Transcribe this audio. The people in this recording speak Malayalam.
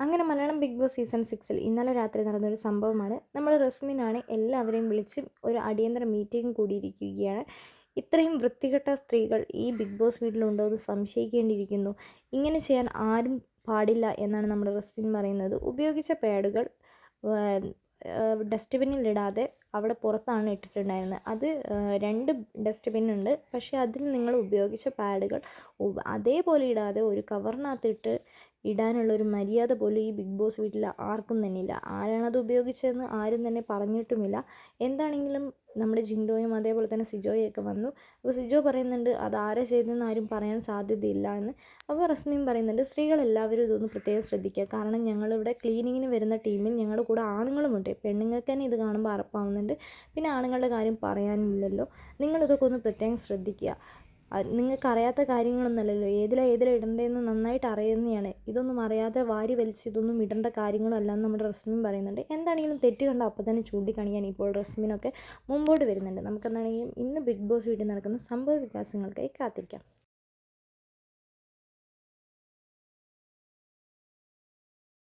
അങ്ങനെ മലയാളം ബിഗ് ബോസ് സീസൺ സിക്സിൽ ഇന്നലെ രാത്രി നടന്നൊരു സംഭവമാണ്. നമ്മൾ റസ്മിനാണ് എല്ലാവരെയും വിളിച്ച് ഒരു അടിയന്തര മീറ്റിംഗ് കൂടിയിരിക്കുകയാണ്. ഇത്രയും വൃത്തികെട്ട സ്ത്രീകൾ ഈ ബിഗ് ബോസ് വീട്ടിലുണ്ടോ എന്ന് സംശയിക്കേണ്ടിയിരിക്കുന്നു. ഇങ്ങനെ ചെയ്യാൻ ആരും പാടില്ല എന്നാണ് നമ്മുടെ റസ്മിൻ പറയുന്നത്. ഉപയോഗിച്ച പാഡുകൾ ഡസ്റ്റ്ബിന്നിലിടാതെ അവിടെ പുറത്താണ് ഇട്ടിട്ടുണ്ടായിരുന്നത്. അത് രണ്ട് ഡസ്റ്റ്ബിൻ ഉണ്ട്. പക്ഷേ അതിൽ നിങ്ങൾ ഉപയോഗിച്ച പാഡുകൾ അതേപോലെ ഇടാതെ ഒരു കവറിനകത്തിട്ട് ഇടാനുള്ള ഒരു മര്യാദ പോലും ഈ ബിഗ് ബോസ് വീട്ടിൽ ആർക്കും തന്നെ ഇല്ല ആരാണത് ഉപയോഗിച്ചതെന്ന് ആരും തന്നെ പറഞ്ഞിട്ടുമില്ല. എന്താണെങ്കിലും നമ്മുടെ ജിൻഡോയും അതേപോലെ തന്നെ സിജോയൊക്കെ വന്നു. അപ്പോൾ സിജോ പറയുന്നുണ്ട് അത് ആരാ ചെയ്തതെന്ന് ആരും പറയാൻ സാധ്യതയില്ല എന്ന്. അപ്പോൾ റസ്മിയും പറയുന്നുണ്ട് സ്ത്രീകളെല്ലാവരും ഇതൊന്ന് പ്രത്യേകം ശ്രദ്ധിക്കുക. കാരണം ഞങ്ങളിവിടെ ക്ലീനിങ്ങിന് വരുന്ന ടീമിൽ ഞങ്ങളുടെ കൂടെ ആണുങ്ങളുമുണ്ട്. പെണ്ണുങ്ങൾക്ക് തന്നെ ഇത് കാണുമ്പോൾ അറപ്പാവുന്നുണ്ട്. പിന്നെ ആണുങ്ങളുടെ കാര്യം പറയാനില്ലല്ലോ. നിങ്ങളിതൊക്കെ ഒന്ന് പ്രത്യേകം ശ്രദ്ധിക്കുക. നിങ്ങൾക്ക് അറിയാത്ത കാര്യങ്ങളൊന്നുമല്ലല്ലോ. ഏതിലാണ് ഏതിലാണ് ഇടേണ്ടതെന്ന് നന്നായിട്ട് അറിയുന്നതാണ് ഇതൊന്നും അറിയാതെ വാരി വലിച്ച് ഇതൊന്നും ഇടേണ്ട കാര്യങ്ങളല്ല എന്ന് നമ്മുടെ റസ്മിൻ പറയുന്നുണ്ട്. എന്താണെങ്കിലും തെറ്റ് കണ്ട അപ്പോൾ തന്നെ ചൂണ്ടിക്കാണിക്കാൻ ഇപ്പോൾ റസ്മിനൊക്കെ മുമ്പോട്ട് വരുന്നുണ്ട്. നമുക്കെന്താണെങ്കിലും ഇന്ന് ബിഗ് ബോസ് വീട്ടിൽ നടക്കുന്ന സംഭവ വികാസങ്ങൾക്കായി കാത്തിരിക്കാം.